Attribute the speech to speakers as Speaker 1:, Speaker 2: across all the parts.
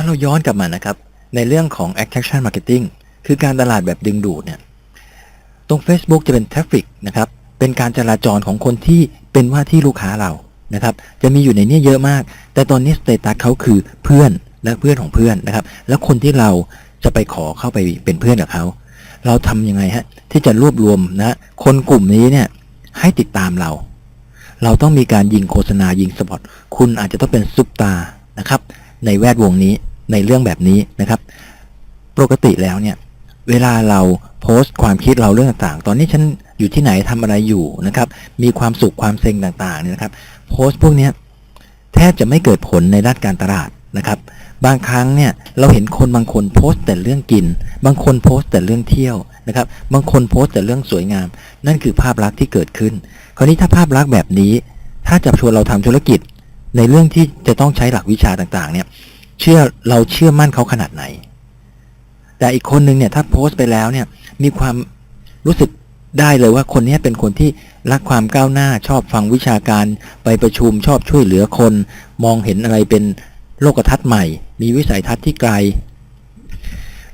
Speaker 1: ถ้าเราย้อนกลับมานะครับ ในเรื่องของ attraction marketing คือการตลาดแบบดึงดูดเนี่ยตรง Facebook จะเป็น traffic นะครับ เป็นการจราจรของคนที่เป็นว่าที่ลูกค้าเรานะครับ จะมีอยู่ในนี้เยอะมาก แต่ตอนนี้สเตตัสเขาคือเพื่อนและเพื่อนของเพื่อนนะครับ แล้วคนที่เราจะไปขอเข้าไปเป็นเพื่อนกับเขาเราทำยังไงฮะที่จะรวบรวมนะคนกลุ่มนี้เนี่ยให้ติดตามเรา เราต้องมีการยิงโฆษณายิงสปอตคุณอาจจะต้องเป็นซุปตาร์นะครับ ในแวดวงนี้ ในเรื่องแบบนี้นะครับ ปกติแล้วเนี่ยเวลาเราโพสต์ความคิดเราเรื่องต่างๆ ตอนนี้ฉันอยู่ที่ไหนทำอะไรอยู่นะครับ มีความสุขความเซ็งต่างๆเนี่ยนะครับ โพสต์พวกนี้แทบจะไม่เกิดผลในด้านการตลาดนะครับ บางครั้งเนี่ยเราเห็นคนบางคนโพสต์แต่เรื่องกิน บางคนโพสต์แต่เรื่องเที่ยวนะครับ บางคนโพสต์แต่เรื่องสวยงาม นั่นคือภาพลักษณ์ที่เกิดขึ้น คราวนี้ถ้าภาพลักษณ์แบบนี้ ถ้าจะชวนเราทำธุรกิจ ในเรื่องที่จะต้องใช้หลักวิชาต่างๆ เนี่ย เชื่อเราเชื่อมั่นเขาขนาดไหน แต่อีกคนนึงเนี่ยถ้าโพสต์ไปแล้วเนี่ยมีความรู้สึกได้เลยว่าคนนี้เป็นคนที่รักความก้าวหน้าชอบฟังวิชาการ ไปประชุมชอบช่วยเหลือคน มองเห็นอะไรเป็นโลกทัศน์ใหม่ มีวิสัยทัศน์ที่ไกล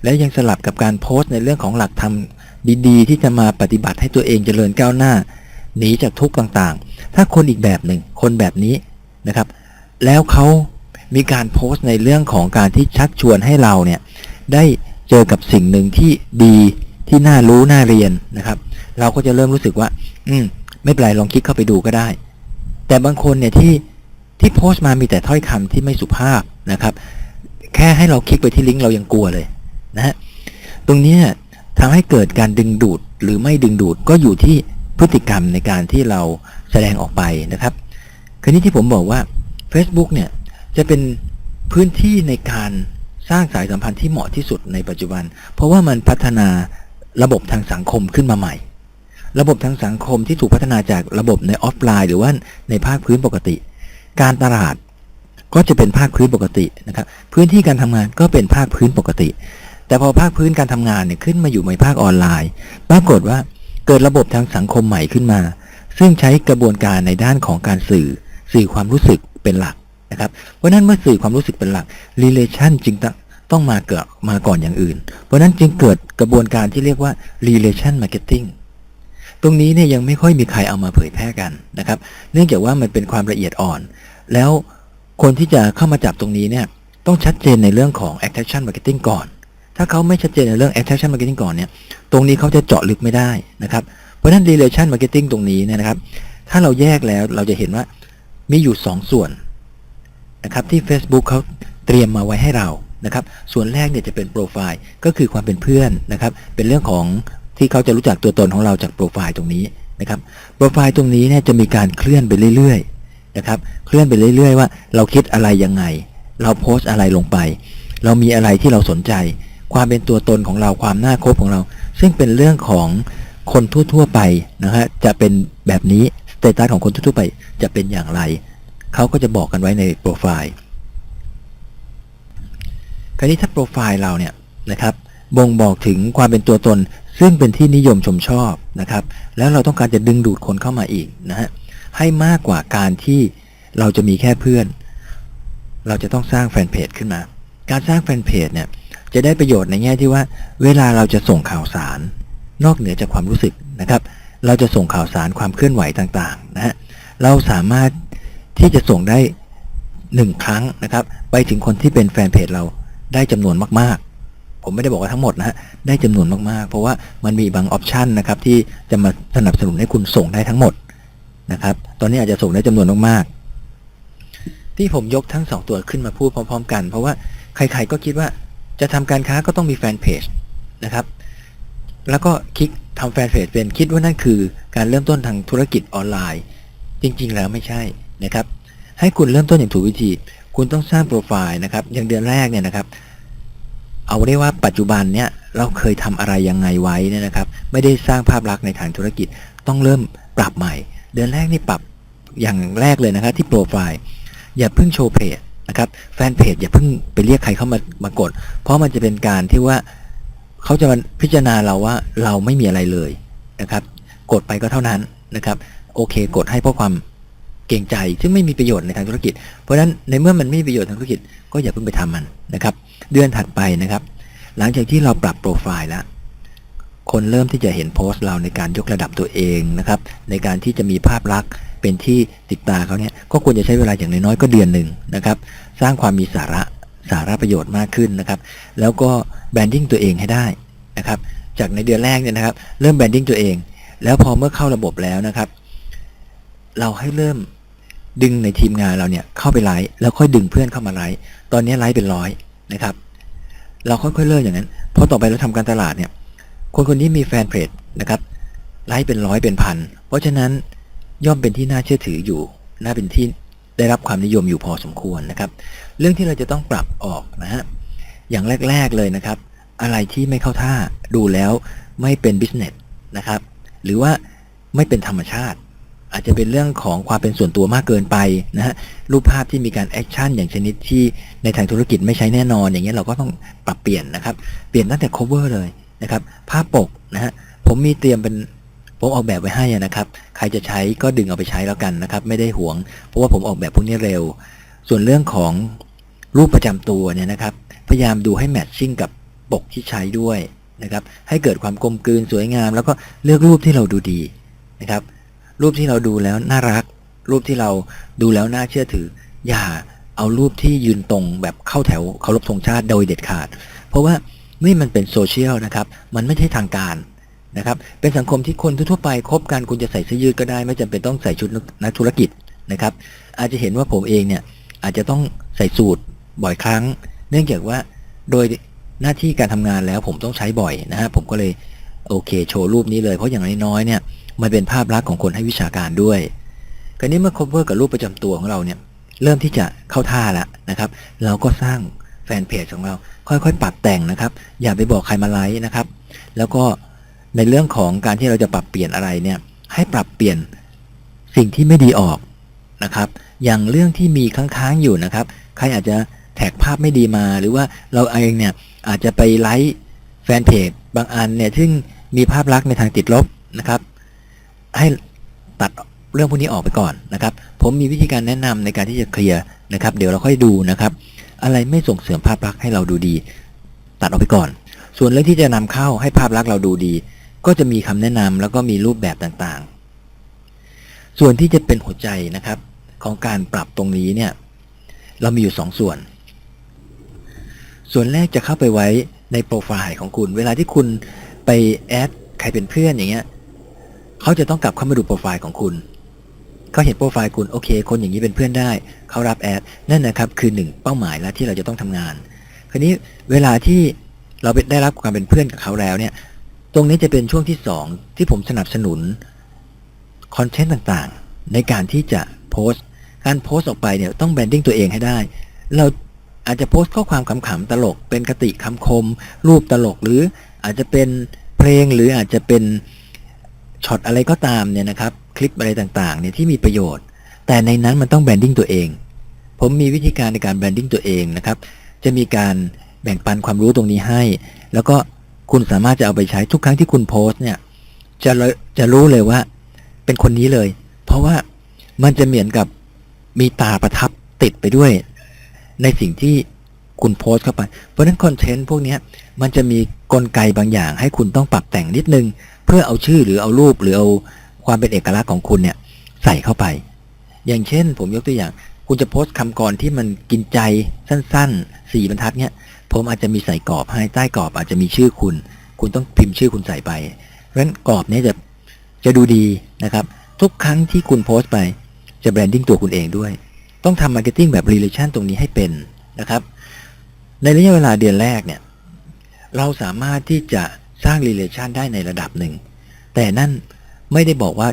Speaker 1: และยังสลับกับการโพสต์ในเรื่องของหลักธรรมดีๆ ที่จะมาปฏิบัติให้ตัวเองเจริญก้าวหน้าหนีจากทุกข์ต่างๆ ถ้าคนอีกแบบหนึ่งคนแบบนี้นะครับ แล้วเขา มีการโพสต์ในเรื่องของการที่ชักชวนให้เราเนี่ยได้เจอกับสิ่งหนึ่งที่ดีที่น่ารู้น่าเรียนนะครับ เราก็จะเริ่มรู้สึกว่า อืม ไม่เป็นไรลองคลิกเข้าไปดูก็ได้ แต่บางคนเนี่ยที่ที่โพสต์มามีแต่ถ้อยคำที่ไม่สุภาพนะครับ แค่ให้เราคลิกไปที่ลิงก์เรายังกลัวเลยนะฮะตรงนี้ยทำให้เกิดการดึงดูดหรือไม่ดึงดูดก็อยู่ที่พฤติกรรมในการที่เราแสดงออกไปนะครับคราวนี้ที่ผมบอกว่า Facebook เนี่ย จะเป็นพื้นที่ในการสร้างสายสัมพันธ์ที่เหมาะที่สุดในปัจจุบัน เพราะว่ามันพัฒนาระบบทางสังคมขึ้นมาใหม่ ระบบทางสังคมที่ถูกพัฒนาจากระบบในออฟไลน์ หรือว่าในภาคพื้นปกติ การตลาดก็จะเป็นภาคพื้นปกตินะครับพื้นที่การทำงานก็เป็นภาคพื้นปกติ แต่พอภาคพื้นการทำงานเนี่ยขึ้นมาอยู่ในภาคออนไลน์ ปรากฏว่าเกิดระบบทางสังคมใหม่ขึ้นมา ซึ่งใช้กระบวนการในด้านของการสื่อ สื่อความรู้สึกเป็นหลัก นะครับ เพราะนั้นเมื่อสื่อความรู้สึกเป็นหลัก relation จึงต้องมาเกิดมาก่อนอย่างอื่น เพราะนั้นจึงเกิดกระบวนการที่เรียกว่า relation marketing ตรงนี้เนี่ยยังไม่ค่อยมีใครเอามาเผยแพร่กันนะครับ เนื่องจากว่ามันเป็นความละเอียดอ่อน แล้วคนที่จะเข้ามาจับตรงนี้เนี่ยต้องชัดเจนในเรื่องของ attraction marketing ก่อน ถ้าเขาไม่ชัดเจนในเรื่อง attraction marketing ก่อนเนี่ย ตรงนี้เขาจะเจาะลึกไม่ได้นะครับ เพราะฉะนั้น relation marketing ตรงนี้เนี่ยนะครับ ถ้าเราแยกแล้วเราจะเห็นว่ามีอยู่ 2 ส่วน นะครับที่ Facebook เขาเตรียมมาไว้ให้เรานะครับ ส่วนแรกเนี่ยจะเป็นโปรไฟล์ก็คือความเป็นเพื่อนนะครับ เป็นเรื่องของที่เขาจะรู้จักตัวตนของเราจากโปรไฟล์ตรงนี้นะครับ โปรไฟล์ตรงนี้เนี่ยจะมีการเคลื่อนไปเรื่อยๆนะครับ เคลื่อนไปเรื่อย ๆ ว่าเราคิดอะไรยังไง เราโพสต์อะไรลงไป เรามีอะไรที่เราสนใจ ความเป็นตัวตนของเราความน่าคบของเรา ซึ่งเป็นเรื่องของคนทั่วๆไปนะฮะจะเป็นแบบนี้สเตตัสของคนทั่วๆไปจะเป็นอย่างไร เขาก็จะบอกกันไว้ในโปรไฟล์ คราวนี้ถ้าโปรไฟล์เราเนี่ยนะครับบ่งบอกถึงความเป็นตัวตน ซึ่งเป็นที่นิยมชมชอบนะครับ แล้วเราต้องการจะดึงดูดคนเข้ามาอีกนะฮะให้มากกว่าการที่เราจะมีแค่เพื่อน เราจะต้องสร้างแฟนเพจขึ้นมา การสร้างแฟนเพจเนี่ยจะได้ประโยชน์ในแง่ที่ว่า เวลาเราจะส่งข่าวสาร นอกเหนือจากความรู้สึกนะครับ เราจะส่งข่าวสารความเคลื่อนไหวต่างๆนะฮะเราสามารถ ที่จะส่งได้หนึ่งครั้งนะครับ ไปถึงคนที่เป็นแฟนเพจเราได้จำนวนมาก ๆ ผมไม่ได้บอกว่าทั้งหมดนะฮะได้จำนวนมากๆ เพราะว่ามันมีบางออปชันนะครับที่จะมาสนับสนุนให้คุณส่งได้ทั้งหมดนะครับ ตอนนี้อาจจะส่งได้จำนวนมากๆ ที่ผมยกทั้งสองตัวขึ้นมาพูดพร้อม ๆ กัน เพราะว่าใคร ๆ ก็คิดว่าจะทำการค้าก็ต้องมีแฟนเพจนะครับ แล้วก็คลิกทำแฟนเพจเป็นคิดว่านั่นคือการเริ่มต้นทางธุรกิจออนไลน์ จริง ๆ แล้วไม่ใช่ นะครับ ให้คุณเริ่มต้นอย่างถูกวิธี คุณต้องสร้างโปรไฟล์นะครับ อย่างเดือนแรกเนี่ยนะครับ เอาเรียกว่าปัจจุบันเนี่ยเราเคยทำอะไรยังไงไว้เนี่ยนะครับ ไม่ได้สร้างภาพลักษณ์ในทางธุรกิจ ต้องเริ่มปรับใหม่ เดือนแรกนี่ปรับอย่างแรกเลยนะครับ ที่โปรไฟล์อย่าเพิ่งโชว์เพจนะครับแฟนเพจอย่าเพิ่งไปเรียกใครเข้ามามากด เพราะมันจะเป็นการที่ว่าเขาจะมาพิจารณาเราว่าเราไม่มีอะไรเลยนะครับ กดไปก็เท่านั้นนะครับ โอเค กดให้เพราะความ เก่งใจซึ่งไม่มีประโยชน์ในทางธุรกิจ เพราะฉะนั้นในเมื่อมันไม่มีประโยชน์ทางธุรกิจ ก็อย่าเพิ่งไปทำมันนะครับ เดือนถัดไปนะครับ หลังจากที่เราปรับโปรไฟล์แล้วคนเริ่มที่จะเห็นโพสต์เราในการยกระดับตัวเองนะครับ ในการที่จะมีภาพลักษณ์เป็นที่ติดตาเขาเนี่ยก็ควรจะใช้เวลาอย่างน้อยๆก็เดือนหนึ่งนะครับ สร้างความมีสาระสาระประโยชน์มากขึ้นนะครับ แล้วก็แบรนดิ้งตัวเองให้ได้นะครับ จากในเดือนแรกเนี่ยนะครับ เริ่มแบรนดิ้งตัวเอง แล้วพอเมื่อเข้าระบบแล้วนะครับ เราให้เริ่ม ดึงในทีมงานเราเนี่ยเข้าไปไลฟ์แล้วค่อยดึงเพื่อนเข้ามาไลฟ์ตอนนี้ไลฟ์เป็นร้อยนะครับ เราค่อยๆเริ่มอย่างนั้นเพอต่อไปเราทำการตลาดเนี่ย คนคนนี้มีแฟนเพจนะครับไลฟ์เป็นร้อยเป็นพันเพราะฉะนั้นย่อมเป็นที่น่าเชื่อถืออยู่น่าเป็นที่ได้รับความนิยมอยู่พอสมควรนะครับ เรื่องที่เราจะต้องปรับออกนะฮะอย่างแรก ๆเลยนะครับ อะไรที่ไม่เข้าท่าดูแล้วไม่เป็นบิสเนสนะครับ หรือว่าไม่เป็นธรรมชาติ อาจจะเป็นเรื่องของความเป็นส่วนตัวมากเกินไปนะฮะรูปภาพที่มีการแอคชั่นอย่างชนิดที่ในทางธุรกิจไม่ใช้แน่นอน อย่างเงี้ยเราก็ต้องปรับเปลี่ยนนะครับ เปลี่ยนตั้งแต่ cover เลยนะครับ ภาพปกนะฮะผมมีเตรียมเป็นผมออกแบบไว้ให้นะครับ ใครจะใช้ก็ดึงเอาไปใช้แล้วกันนะครับ ไม่ได้หวง เพราะว่าผมออกแบบพวกนี้เร็ว ส่วนเรื่องของรูปประจำตัวเนี่ยนะครับ พยายามดูให้แมทชิ่งกับปกที่ใช้ด้วยนะครับ ให้เกิดความกลมกลืนสวยงาม แล้วก็เลือกรูปที่เราดูดีนะครับ รูปที่เราดูแล้วน่ารัก รูปที่เราดูแล้วน่าเชื่อถือ อย่าเอารูปที่ยืนตรงแบบเข้าแถวเคารพธงชาติโดยเด็ดขาด เพราะว่านี่มันเป็นโซเชียลนะครับ มันไม่ใช่ทางการนะครับ เป็นสังคมที่คนทั่วไปคบกันคุณจะใส่เสื้อยืดก็ได้ ไม่จำเป็นต้องใส่ชุดนักธุรกิจนะครับ อาจจะเห็นว่าผมเองเนี่ยอาจจะต้องใส่สูทบ่อยครั้ง เนื่องจากว่าโดยหน้าที่การทำงานแล้วผมต้องใช้บ่อยนะฮะผมก็เลยโอเค โชว์รูปนี้เลยเพราะอย่างน้อยๆเนี่ย มันเป็นภาพลักษณ์ของคนให้วิชาการด้วยคราวนี้เมื่อ cover กับรูปประจำตัวของเราเนี่ยเริ่มที่จะเข้าท่าแล้วนะครับ เราก็สร้างแฟนเพจของเราค่อยๆ ปรับแต่งนะครับ อย่าไปบอกใครมาไลค์นะครับ แล้วก็ในเรื่องของการที่เราจะปรับเปลี่ยนอะไรเนี่ยให้ปรับเปลี่ยนสิ่งที่ไม่ดีออกนะครับ อย่างเรื่องที่มีค้างๆอยู่นะครับ ใครอาจจะแท็กภาพไม่ดีมา หรือว่าเราเองเนี่ยอาจจะไปไลค์แฟนเพจบางอันเนี่ยซึ่งมีภาพลักษณ์ในทางติดลบนะครับ ให้ตัดเรื่องพวกนี้ออกไปก่อนนะครับ ผมมีวิธีการแนะนำในการที่จะเคลียร์นะครับ เดี๋ยวเราค่อยดูนะครับ อะไรไม่ส่งเสริมภาพลักษณ์ให้เราดูดี ตัดออกไปก่อน ส่วนเรื่องที่จะนำเข้าให้ภาพลักษณ์เราดูดี ก็จะมีคำแนะนำแล้วก็มีรูปแบบต่างๆ ส่วนที่จะเป็นหัวใจนะครับ ของการปรับตรงนี้เนี่ยเรามีอยู่2ส่วน ส่วนแรกจะเข้าไปไว้ในโปรไฟล์ของคุณ เวลาที่คุณไปแอดใครเป็นเพื่อนอย่างเงี้ย เขาจะต้องกลับเข้ามาดูโปรไฟล์ของคุณ เขาเห็นโปรไฟล์คุณโอเค คนอย่างนี้เป็นเพื่อนได้ เขารับแอดนั่นนะครับคือหนึ่งเป้าหมายแล้วที่เราจะต้องทำงาน คราวนี้เวลาที่เราได้รับความเป็นเพื่อนกับเขาแล้วเนี่ย ตรงนี้จะเป็นช่วงที่สองที่ผมสนับสนุนคอนเทนต์ต่างๆ ในการที่จะโพสต์ การโพสต์ออกไปเนี่ยต้องแบรนดิ้งตัวเองให้ได้ เราอาจจะโพสต์ข้อความขำๆตลก เป็นคติคำคม รูปตลกหรืออาจจะเป็นเพลงหรืออาจจะเป็น ช็อตอะไรก็ตามเนี่ยนะครับ คลิปอะไรต่างๆเนี่ยที่มีประโยชน์ แต่ในนั้นมันต้องแบรนดิ้งตัวเอง ผมมีวิธีการในการแบรนดิ้งตัวเองนะครับ จะมีการแบ่งปันความรู้ตรงนี้ให้ แล้วก็คุณสามารถจะเอาไปใช้ทุกครั้งที่คุณโพสต์เนี่ยจะจะรู้เลยว่าเป็นคนนี้เลย เพราะว่ามันจะเหมือนกับมีตาประทับติดไปด้วย ในสิ่งที่คุณโพสต์เข้าไป เพราะฉะนั้นคอนเทนต์พวกนี้มันจะมีกลไกบางอย่างให้คุณต้องปรับแต่งนิดนึง เพื่อเอาชื่อหรือเอารูปหรือเอาความเป็นเอกลักษณ์ของคุณเนี่ยใส่เข้าไป อย่างเช่น ผมยกตัวอย่าง คุณจะโพสต์คำกรที่มันกินใจสั้นๆสี่บรรทัดเนี่ยผมอาจจะมีใส่กรอบให้ใต้กรอบอาจจะมีชื่อคุณ คุณต้องพิมพ์ชื่อคุณใส่ไปเพราะฉะนั้นกรอบเนี้จะจะดูดีนะครับ ทุกครั้งที่คุณโพสต์ไปจะแบรนดิ้งตัวคุณเองด้วย ต้องทำมาร์เก็ตติ้งแบบ relation ตรงนี้ให้เป็นนะครับ ในระยะเวลาเดือนแรกเนี่ย เราสามารถที่จะ สร้าง relation ได้ในระดับหนึ่ง แต่นั่นไม่ได้บอกว่า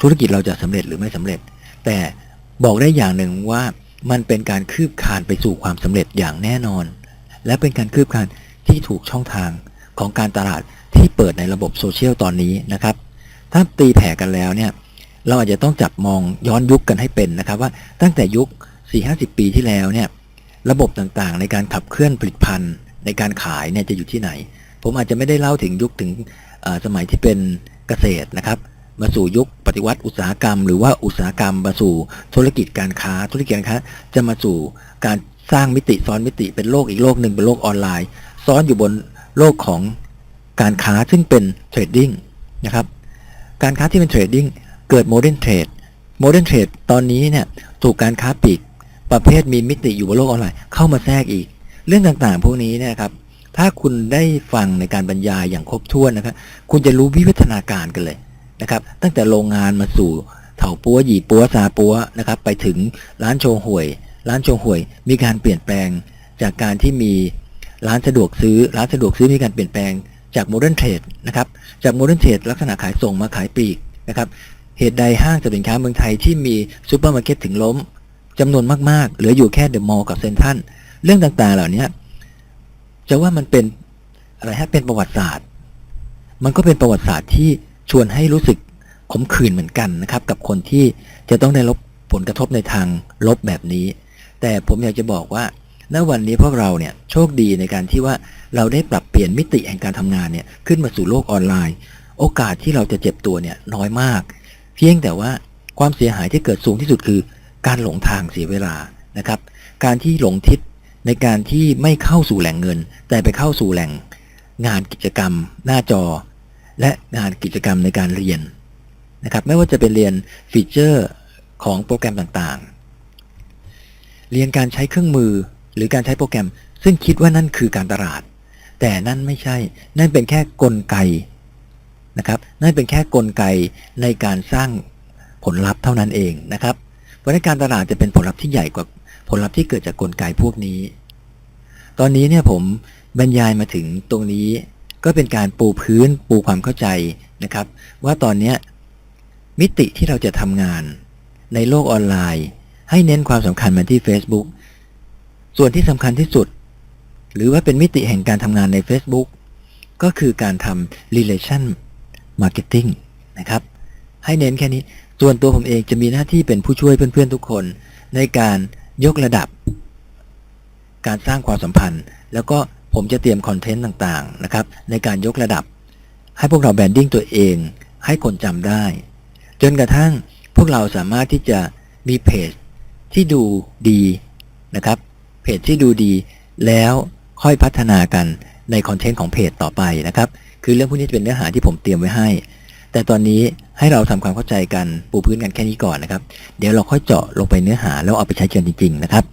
Speaker 1: ธุรกิจเราจะสำเร็จหรือไม่สำเร็จ แต่บอกได้อย่างหนึ่งว่ามันเป็นการคืบคลานไปสู่ความสำเร็จอย่างแน่นอน และเป็นการคืบคลานที่ถูกช่องทางของการตลาดที่เปิดในระบบโซเชียลตอนนี้นะครับ ถ้าตีแผ่กันแล้วเนี่ยเราอาจจะต้องจับมองย้อนยุคกันให้เป็นนะครับว่าตั้งแต่ยุค 4-50 ปีที่แล้วเนี่ยระบบต่างๆ ในการขับเคลื่อนผลิตภัณฑ์ในการขายเนี่ยจะอยู่ที่ไหน ผมอาจจะไม่ได้เล่าถึงยุคถึงสมัยที่เป็นเกษตรนะครับ มาสู่ยุคปฏิวัติอุตสาหกรรม หรือว่าอุตสาหกรรมมาสู่ธุรกิจการค้า ธุรกิจการค้าจะมาสู่การสร้างมิติซ้อนมิติเป็นโลกอีกโลกหนึ่งเป็นโลกออนไลน์ ซ้อนอยู่บนโลกของการค้าซึ่งเป็นเทรดดิ้งนะครับการค้าที่เป็นเทรดดิ้งเกิดโมเดิร์นเทรดโมเดิร์นเทรดตอนนี้เนี่ยถูกการค้าปลีกประเภทมีมิติอยู่บนโลกออนไลน์เข้ามาแทรกอีก เรื่องต่างๆ พวกนี้เนี่ยครับ ถ้าคุณได้ฟังในการบรรยายอย่างครบถ้วนนะครับ คุณจะรู้วิวัฒนาการกันเลยนะครับ ตั้งแต่โรงงานมาสู่เถาปัวหยีปัวซาปัวนะครับ ไปถึงร้านโชห่วย ร้านโชห่วย มีการเปลี่ยนแปลงจากการที่มีร้านสะดวกซื้อ ร้านสะดวกซื้อมีการเปลี่ยนแปลงจากโมเดิร์นเทรดนะครับ จากโมเดิร์นเทรดลักษณะขายส่งมาขายปลีกนะครับ เหตุใดห้างสรรพสินค้าเมืองไทยที่มีซูเปอร์มาร์เก็ตถึงล้มจำนวนมากๆ เหลืออยู่แค่เดอะมอลล์กับเซ็นทรัลเรื่องต่างๆ เหล่านี้ จะว่ามันเป็นอะไรฮะเป็นประวัติศาสตร์ มันก็เป็นประวัติศาสตร์ที่ชวนให้รู้สึกขมขื่นเหมือนกันนะครับ กับคนที่จะต้องได้รับผลกระทบในทางลบแบบนี้ แต่ผมอยากจะบอกว่าณวันนี้พวกเราเนี่ยโชคดีในการที่ว่าเราได้ปรับเปลี่ยนมิติแห่งการทำงานเนี่ยขึ้นมาสู่โลกออนไลน์ โอกาสที่เราจะเจ็บตัวเนี่ยน้อยมาก เพียงแต่ว่าความเสียหายที่เกิดสูงที่สุดคือ การหลงทางเสียเวลานะครับ การที่หลงทิศ ในการที่ไม่เข้าสู่แหล่งเงิน แต่ไปเข้าสู่แหล่งงานกิจกรรม หน้าจอ และงานกิจกรรมในการเรียนนะครับไม่ว่าจะเป็นเรียนฟีเจอร์ของโปรแกรมต่างๆ เรียนการใช้เครื่องมือหรือการใช้โปรแกรม ซึ่งคิดว่านั่นคือการตลาด แต่นั่นไม่ใช่ นั่นเป็นแค่กลไกนะครับนั่นเป็นแค่กลไกในการสร้างผลลัพธ์เท่านั้นเองนะครับเพราะในการตลาดจะเป็นผลลัพธ์ที่ใหญ่กว่า ผลลัพธ์ที่เกิดจากกลไกพวกนี้ ตอนนี้เนี่ยผมบรรยายมาถึงตรงนี้ ก็เป็นการปูพื้นปูความเข้าใจนะครับ ว่าตอนนี้มิติที่เราจะทำงาน ในโลกออนไลน์ ให้เน้นความสำคัญมาที่ Facebook ส่วนที่สำคัญที่สุด หรือว่าเป็นมิติแห่งการทำงานใน Facebook ก็คือการทำ relation marketing นะครับ ให้เน้นแค่นี้ ส่วนตัวผมเองจะมีหน้าที่เป็นผู้ช่วยเพื่อนๆทุกคน ในการ ยกระดับ การสร้างความสัมพันธ์ แล้วก็ผมจะเตรียมคอนเทนต์ต่างๆนะครับในการยกระดับ ให้พวกเราแบรนดิ้งตัวเอง ให้คนจำได้ จนกระทั่งพวกเราสามารถที่จะมีเพจที่ดูดีนะครับเพจที่ดูดี แล้วค่อยพัฒนากันในคอนเทนต์ของเพจต่อไปนะครับ คือเรื่องพวกนี้จะเป็นเนื้อหาที่ผมเตรียมไว้ให้ แต่ตอนนี้ให้เราทำความเข้าใจกันปูพื้นกันแค่นี้ก่อนนะครับ เดี๋ยวเราค่อยเจาะลงไปเนื้อหาแล้วเอาไปใช้จริงๆนะครับ